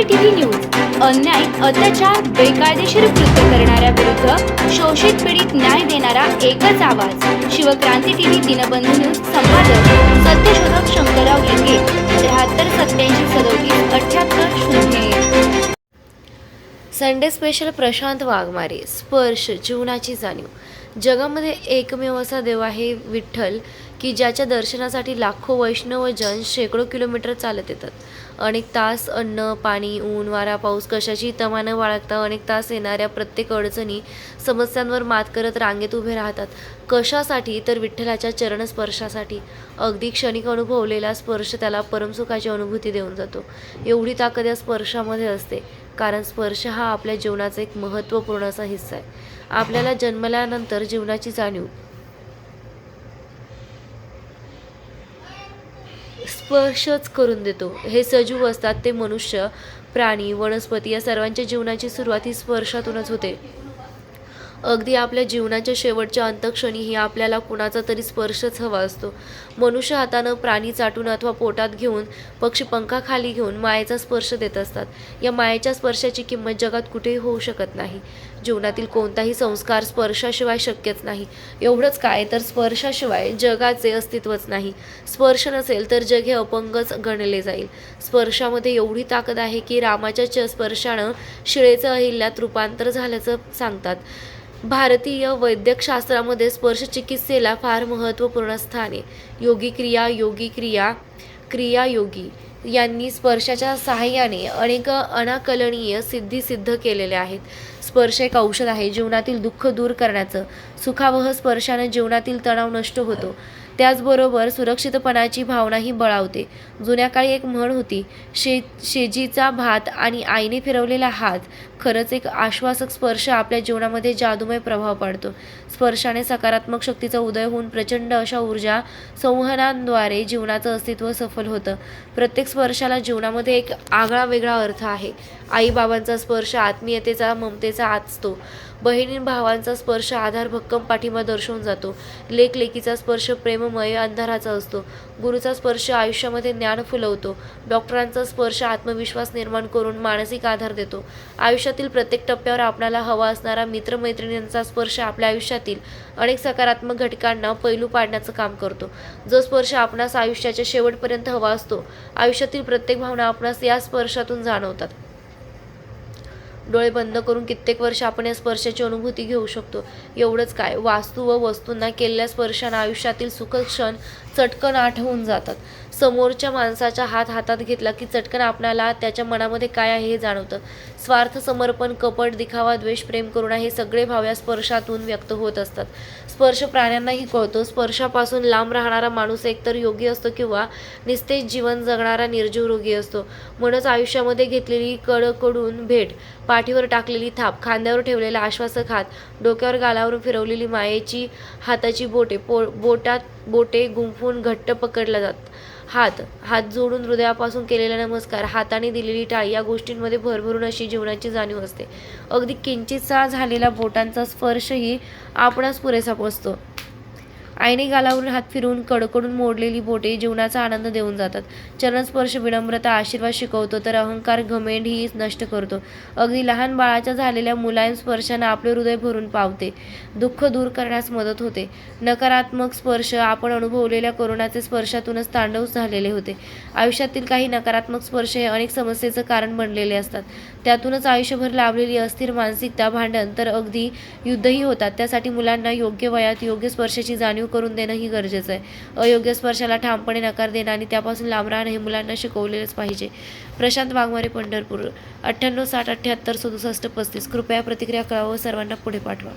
क्रांती TV news अन्याय अत्याचार बेकायदेशीर कृत्य करणाऱ्या विरुद्ध शोषित पीडित न्याय देणारा एकच आवाज. शिवक्रांती टीव्ही दिनबंधू न्यूज संपादक सत्यशोधक शंकरराव लिंगे त्र्याहत्तर सत्याऐंशी सदोतीस अठ्याहत्तर शून्य संडे स्पेशल प्रशांत वाघमारे स्पर्श जीवनाची जाणीव. जगामध्ये एकमेव असा देव आहे विठ्ठल की ज्याच्या दर्शनासाठी लाखो वैष्णव जन शेकडो किलोमीटर चालत येतात. अनेक तास अन्न पाणी ऊन वारा पाऊस कशाची तमा न बाळगता अनेक तास येणाऱ्या प्रत्येक अडचणी समस्यांवर मात करत रांगेत उभे राहतात. कशासाठी तर विठ्ठलाच्या चरणस्पर्शासाठी अगदी क्षणिक अनुभवलेला स्पर्श त्याला परमसुखाची अनुभूती देऊन जातो. एवढी ताकद या स्पर्शामध्ये असते. कारण स्पर्श हा आपल्या जीवनाचा एक महत्त्वपूर्ण असा हिस्सा आहे. आपल्याला जन्मल्यानंतर जीवनाची जाणीव स्पर्शच करून देतो. हे सजीव असतात ते मनुष्य प्राणी वनस्पती या सर्वांच्या जीवनाची सुरुवात ही स्पर्शातूनच होते. अगदी आपल्या जीवनाच्या शेवटच्या अंतक्षणीही आपल्याला कुणाचा तरी स्पर्शच हवा असतो. मनुष्य हातानं प्राणी चाटून अथवा पोटात घेऊन पक्षी पंखाखाली घेऊन मायेचा स्पर्श देत असतात. या मायेच्या स्पर्शाची किंमत जगात कुठेही होऊ शकत नाही. जीवनातील कोणताही संस्कार स्पर्शाशिवाय शक्यच नाही. एवढंच काय तर स्पर्शाशिवाय जगाचे अस्तित्वच नाही. स्पर्श नसेल तर जग हे अपंगच गणले जाईल. स्पर्शामध्ये एवढी ताकद आहे की रामाच्या स्पर्शानं शिळेचं अहिल्यात रूपांतर झाल्याचं सांगतात. भारतीय वैद्यकशास्त्रामध्ये स्पर्श चिकित्सेला फार महत्त्वपूर्ण स्थान आहे. योगी क्रिया योगी क्रिया क्रिया योगी यांनी स्पर्शाच्या सहाय्याने अनेक अनाकलनीय सिद्धी सिद्ध केलेल्या आहेत. स्पर्श एक औषध आहे. जीवनातील दुःख दूर करण्याचं सुखावह स्पर्शानं जीवनातील तणाव नष्ट होतो. त्याचबरोबर सुरक्षितपणाची भावनाही बळावते. जुन्या काळी एक म्हण होती शे शेजीचा भात आणि आईने फिरवलेला हात खरंच एक आश्वासक स्पर्श आपल्या जीवनामध्ये जादूमय प्रभाव पाडतो. स्पर्शाने सकारात्मक शक्तीचा उदय होऊन प्रचंड अशा ऊर्जा संवहनांद्वारे जीवनाचं अस्तित्व सफल होतं. प्रत्येक स्पर्शाला जीवनामध्ये एक आगळा वेगळा अर्थ आहे. आईबाबांचा स्पर्श आत्मीयतेचा ममतेचा असतो बहिणी भावांचा स्पर्श आधार भक्कम पाठिंबा दर्शवून जातो. लेख लेकीचा स्पर्श प्रेममय अंधाराचा असतो. गुरुचा स्पर्श आयुष्यामध्ये ज्ञान फुलवतो. डॉक्टरांचा स्पर्श आत्मविश्वास निर्माण करून मानसिक आधार देतो. आयुष्यातील प्रत्येक टप्प्यावर आपणाला हवा असणारा मित्रमैत्रिणींचा स्पर्श आपल्या आयुष्यातील अनेक सकारात्मक घटकांना पैलू पाडण्याचं काम करतो. जो स्पर्श आपणास आयुष्याच्या शेवटपर्यंत हवा असतो आयुष्यातील प्रत्येक भावना आपणास या स्पर्शातून जाणवतात. डोळे बंद करून कित्येक वर्ष आपण या स्पर्शाची अनुभूती घेऊ शकतो. एवढंच काय वास्तू व वस्तूंना केलेल्या स्पर्शानं आयुष्यातील सुखक्षण चटकन आठवून जातात. समोरच्या माणसाचा हात हातात घेतला की चटकन आपणाला त्याच्या मनामध्ये काय आहे हे जाणवतं. स्वार्थ समर्पण कपट दिखावा द्वेष प्रेम करुणा हे सगळे भाव या स्पर्शातून व्यक्त होत असतात. स्पर्श प्राण्यांनाही कळतो. स्पर्शापासून लांब राहणारा माणूस एकतर योगी असतो किंवा निस्तेज जीवन जगणारा निर्जीव रोगी असतो. म्हणूनच आयुष्यामध्ये घेतलेली कडकडून भेट पाठीवर टाकलेली थाप खांद्यावर ठेवलेला आश्वासक हात डोक्यावर गालावरून फिरवलेली मायेची हाताची बोटे पो बोटात बोटे गुंफून घट्ट पकडला जात. हात हात जोडून हृदयापासून केलेला नमस्कार हाताने दिलेली टाळी या गोष्टींमध्ये भरभरून अशी जीवनाची जाणीव असते. अगदी किंचितसा झालेला बोटांचा स्पर्शही आपणास पुरेसा पोचतो. आईने गालावरून हात फिरवून कडकडून मोडलेली बोटे जीवनाचा आनंद देऊन जातात. चरणस्पर्श विनम्रता आशीर्वाद शिकवतो तर अहंकार घमेंड ही नष्ट करतो. अगदी लहान बाळाच्या झालेल्या मुलायम स्पर्शानं आपले हृदय भरून पावते. दुःख दूर करण्यास मदत होते. नकारात्मक स्पर्श आपण अनुभवलेल्या कोरोनाचे स्पर्शातूनच तांडव झालेले होते. आयुष्यातील काही नकारात्मक स्पर्श हे अनेक समस्येचं कारण बनलेले असतात. त्यातूनच आयुष्यभर लाभलेली अस्थिर मानसिकता भांडण तर अगदी युद्धही होतात. त्यासाठी मुलांना योग्य वयात योग्य स्पर्शाची जाणीव करून देणं ही गरजेचं आहे. अयोग्य स्पर्शाला ठामपणे नकार देणं आणि त्यापासून लांब राहणं हे मुलांना शिकवलेलंच पाहिजे. प्रशांत वाघमारे पंढरपूर. अठ्ठ्याण्णव साठ अठ्ठ्याहत्तर सदुसष्ट पस्तीस. कृपया प्रतिक्रिया कळवा व सर्वांना पुढे पाठवा.